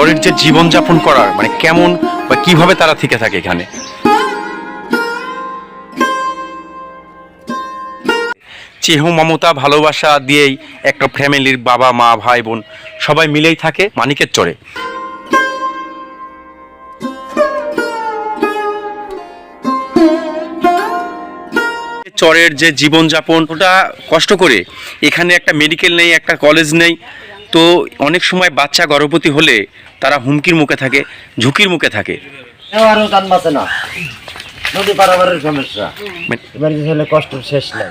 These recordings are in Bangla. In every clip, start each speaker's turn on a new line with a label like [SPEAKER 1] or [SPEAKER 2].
[SPEAKER 1] চরের যে জীবনযাপন করার মানে কেমন বা কীভাবে তারা থেকে থাকে এখানে? চেহ, মমতা, ভালোবাসা দিয়েই একটা ফ্যামিলির বাবা, মা, ভাই, বোন সবাই মিলেই থাকে মানিকের চরে। চরের যে জীবনযাপন, ওটা কষ্ট করে এখানে একটা মেডিকেল নেই, একটা কলেজ নেই তো অনেক সময় বাচ্চা গর্ভবতী হলে তারা হুমকির মুখে থাকে ঝুঁকির মুখে থাকে।
[SPEAKER 2] আরও কান বাঁচে না। নদী পারাবারের সমস্যা।
[SPEAKER 1] মানে
[SPEAKER 2] হলে কষ্ট শেষ নাই।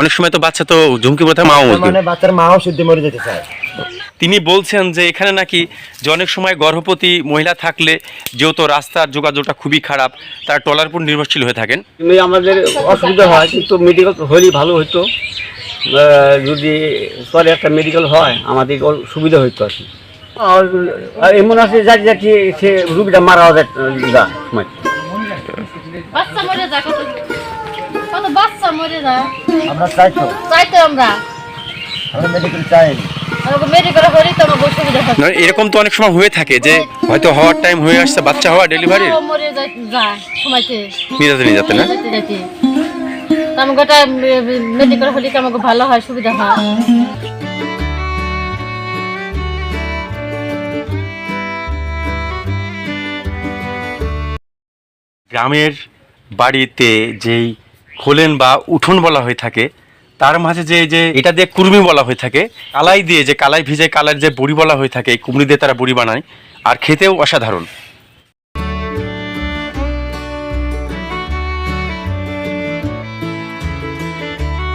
[SPEAKER 1] অনেক সময় তো বাচ্চা তো ঝুমকি প্রথা মাও
[SPEAKER 2] মানে বাচ্চার মাও শুদ্ধ মরে যেতে চায়।
[SPEAKER 1] তিনি বলছেন যে এখানে নাকি যে অনেক সময় গর্ভবতী মহিলা থাকলে যেহেতু রাস্তার যোগাযোগটা খুবই খারাপ তার ট্রলার উপর নির্ভরশীল হয়ে থাকেন।
[SPEAKER 3] আমাদের অসুবিধা হয় কিন্তু মেডিকেল হলেই ভালো হতো যদি পরে একটা মেডিকেল হয় আমাদের সুবিধা হইতো আর কি। আর এমন আছে যাকে যাকে সে রুগীটা মারা যায় যা সময়।
[SPEAKER 4] বাচ্চা মরে যায় কত কত বাচ্চা মরে যায়।
[SPEAKER 2] আমরা চাই তো।
[SPEAKER 4] আমরা।
[SPEAKER 2] আমরা মেডিকেল চাই।
[SPEAKER 4] আমাকে মেডিকেল করি তো আমার সুবিধা থাকে
[SPEAKER 1] না, এরকম তো অনেক সময় হয়ে থাকে যে হয়তো হওয়ার টাইম হয়ে আসছে বাচ্চা হওয়া ডেলিভারি নিয়ে যেতে নিয়ে যেতে না?
[SPEAKER 4] মেডিকেল হলে কি আমাকে ভালো হয়, সুবিধা হয়।
[SPEAKER 1] গ্রামের বাড়িতে যেই খোলেন বা উঠোন বলা হয়ে থাকে, তার মাঝে যে যে এটা দিয়ে কুর্মি বলা হয়ে থাকে, কালাই দিয়ে যে কালাই ভিজে কালার যে বড়ি বলা হয়ে থাকে, এই কুমড়ি দিয়ে তারা বড়ি বানায়, আর খেতেও অসাধারণ।